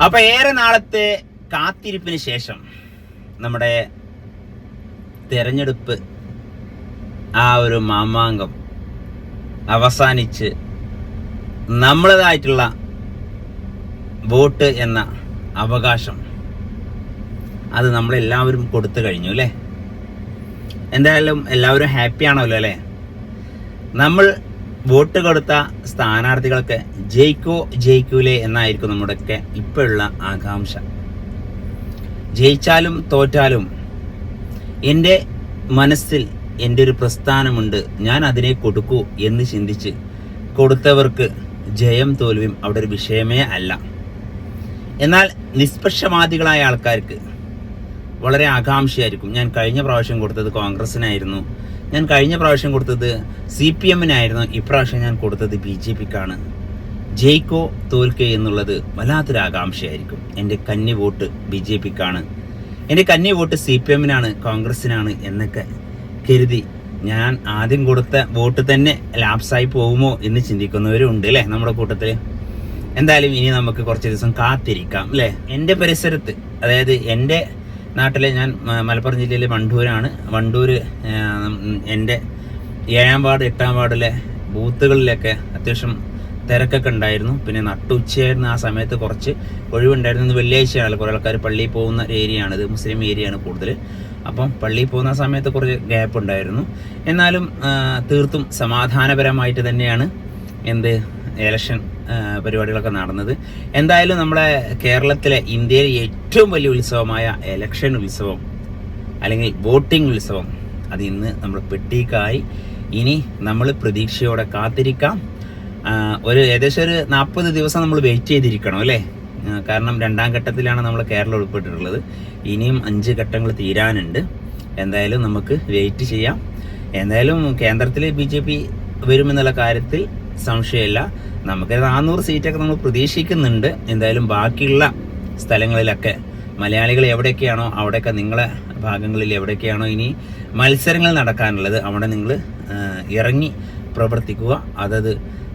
അപ്പൊ ഏറെ നാളത്തെ കാത്തിരിപ്പിന് ശേഷം നമ്മുടെ തെരഞ്ഞെടുപ്പ് ആ ഒരു മാമാങ്കം അവസാനിച്ച് നമ്മളതായിട്ടുള്ള വോട്ട് എന്ന അവകാശം അത് നമ്മളെല്ലാവരും കൊടുത്തു കഴിഞ്ഞു അല്ലേ? എന്തായാലും എല്ലാവരും ഹാപ്പി ആണല്ലോ അല്ലേ? നമ്മൾ വോട്ട് കൊടുത്ത സ്ഥാനാർത്ഥികൾക്ക് ജയിക്കോ ജയിക്കൂലേ എന്നായിരിക്കും നമ്മുടെയൊക്കെ ഇപ്പോഴുള്ള ആകാംക്ഷ. ജയിച്ചാലും തോറ്റാലും എന്റെ മനസ്സിൽ എന്റെ ഒരു പ്രസ്ഥാനമുണ്ട്. ഞാൻ അതിനെ കൊടുക്കൂ എന്ന് ചിന്തിച്ച് കൊടുത്തവർക്ക് ജയം തോൽവിയും അവിടെ ഒരു വിഷയമേ അല്ല. എന്നാൽ നിഷ്പക്ഷവാദികളായ ആൾക്കാർക്ക് വളരെ ആകാംക്ഷയായിരിക്കും. ഞാൻ കഴിഞ്ഞ പ്രാവശ്യം കൊടുത്തത് കോൺഗ്രസിനായിരുന്നു ഞാൻ കഴിഞ്ഞ പ്രാവശ്യം കൊടുത്തത് സി പി എമ്മിനായിരുന്നു ഇപ്രാവശ്യം ഞാൻ കൊടുത്തത് ബി ജെ പിക്കാണ് ജയിക്കോ തോൽക്കോ എന്നുള്ളത് വല്ലാത്തൊരു ആകാംക്ഷയായിരിക്കും എന്റെ കന്നി വോട്ട് ബി ജെ പിക്കാണ് എന്റെ കന്നി വോട്ട് സി പി എമ്മിനാണ് കോൺഗ്രസിനാണ് എന്നൊക്കെ കരുതി ഞാൻ ആദ്യം കൊടുത്ത വോട്ട് തന്നെ ലാപ്സായി പോകുമോ എന്ന് ചിന്തിക്കുന്നവരുണ്ട് അല്ലേ നമ്മുടെ കൂട്ടത്തിൽ എന്തായാലും ഇനി നമുക്ക് കുറച്ച് ദിവസം കാത്തിരിക്കാം അല്ലേ? എന്റെ പരിസരത്ത് അതായത് എന്റെ നാട്ടിലെ ഞാൻ മലപ്പുറം ജില്ലയിലെ വണ്ടൂരാണ്. വണ്ടൂർ എന്റെ ഏഴാം വാർഡ് എട്ടാം വാർഡിലെ ബൂത്തുകളിലൊക്കെ അത്യാവശ്യം തിരക്കൊക്കെ ഉണ്ടായിരുന്നു. പിന്നെ നട്ടുച്ചയായിരുന്നു ആ സമയത്ത് കുറച്ച് ഒഴിവുണ്ടായിരുന്നു. ഇന്ന് വെള്ളിയാഴ്ചയാണല്ലോ കുറേ ആൾക്കാർ പള്ളിയിൽ പോകുന്ന ഏരിയയാണ് ഇത് മുസ്ലിം ഏരിയയാണ് കൂടുതൽ. അപ്പം പള്ളിയിൽ പോകുന്ന സമയത്ത് കുറച്ച് ഗ്യാപ്പ് ഉണ്ടായിരുന്നു. എന്നാലും തീർത്തും സമാധാനപരമായിട്ട് തന്നെയാണ് എന്ത് ഇലക്ഷൻ പരിപാടികളൊക്കെ നടന്നത്. എന്തായാലും നമ്മുടെ കേരളത്തിലെ ഇന്ത്യയിലെ ഏറ്റവും വലിയ ഉത്സവമായ ഇലക്ഷൻ ഉത്സവം അല്ലെങ്കിൽ വോട്ടിംഗ് ഉത്സവം അത് ഇന്ന് നമ്മൾ പെട്ടിക്കായി. ഇനി നമ്മൾ പ്രതീക്ഷയോടെ കാത്തിരിക്കാം. ഒരു ഏകദേശം ഒരു നാൽപ്പത് ദിവസം നമ്മൾ വെയിറ്റ് ചെയ്തിരിക്കണം അല്ലേ? കാരണം രണ്ടാം ഘട്ടത്തിലാണ് നമ്മൾ കേരളം ഉൾപ്പെട്ടിട്ടുള്ളത്. ഇനിയും അഞ്ച് ഘട്ടങ്ങൾ തീരാനുണ്ട്. എന്തായാലും നമുക്ക് വെയിറ്റ് ചെയ്യാം. എന്തായാലും കേന്ദ്രത്തിൽ ബി ജെ പി വരുമെന്നുള്ള കാര്യത്തിൽ സംശയമില്ല. നമുക്ക് നാനൂറ് സീറ്റൊക്കെ നമ്മൾ പ്രതീക്ഷിക്കുന്നുണ്ട്. എന്തായാലും ബാക്കിയുള്ള സ്ഥലങ്ങളിലൊക്കെ മലയാളികൾ എവിടെയൊക്കെയാണോ അവിടെയൊക്കെ നിങ്ങളെ ഭാഗങ്ങളിൽ എവിടെയൊക്കെയാണോ ഇനി മത്സരങ്ങൾ നടക്കാനുള്ളത് അവിടെ നിങ്ങൾ ഇറങ്ങി പ്രവർത്തിക്കുക. അതത്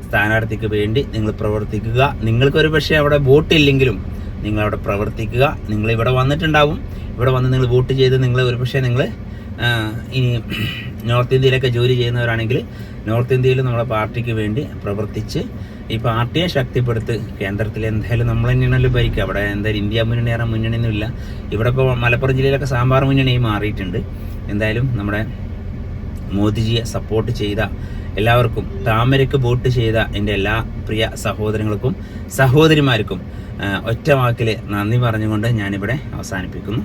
സ്ഥാനാർത്ഥിക്ക് വേണ്ടി നിങ്ങൾ പ്രവർത്തിക്കുക. നിങ്ങൾക്കൊരു പക്ഷേ അവിടെ വോട്ടില്ലെങ്കിലും നിങ്ങൾ അവിടെ പ്രവർത്തിക്കുക. നിങ്ങൾ ഇവിടെ വന്നിട്ടുണ്ടാവും. ഇവിടെ വന്ന് നിങ്ങൾ വോട്ട് ചെയ്ത് നിങ്ങൾ ഒരു പക്ഷേ നിങ്ങൾ ഇനി നോർത്ത് ഇന്ത്യയിലൊക്കെ ജോലി ചെയ്യുന്നവരാണെങ്കിൽ നോർത്ത് ഇന്ത്യയിൽ നമ്മളെ പാർട്ടിക്ക് വേണ്ടി പ്രവർത്തിച്ച് ഈ പാർട്ടിയെ ശക്തിപ്പെടുത്ത് കേന്ദ്രത്തിൽ എന്തായാലും നമ്മൾ തന്നെയാണല്ലോ ഭരിക്കുക. അവിടെ എന്തായാലും ഇന്ത്യ മുന്നണി ഏറെ മുന്നണിയൊന്നുമില്ല ഇവിടെ ഇപ്പോൾ മലപ്പുറം ജില്ലയിലൊക്കെ സാമ്പാർ മുന്നണിയായി മാറിയിട്ടുണ്ട്. എന്തായാലും നമ്മുടെ മോദിജിയെ സപ്പോർട്ട് ചെയ്ത എല്ലാവർക്കും താമരയ്ക്ക് വോട്ട് ചെയ്ത എന്റെ എല്ലാ പ്രിയ സഹോദരങ്ങൾക്കും സഹോദരിമാർക്കും ഒറ്റ വാക്കിൽ നന്ദി പറഞ്ഞുകൊണ്ട് ഞാനിവിടെ അവസാനിപ്പിക്കുന്നു.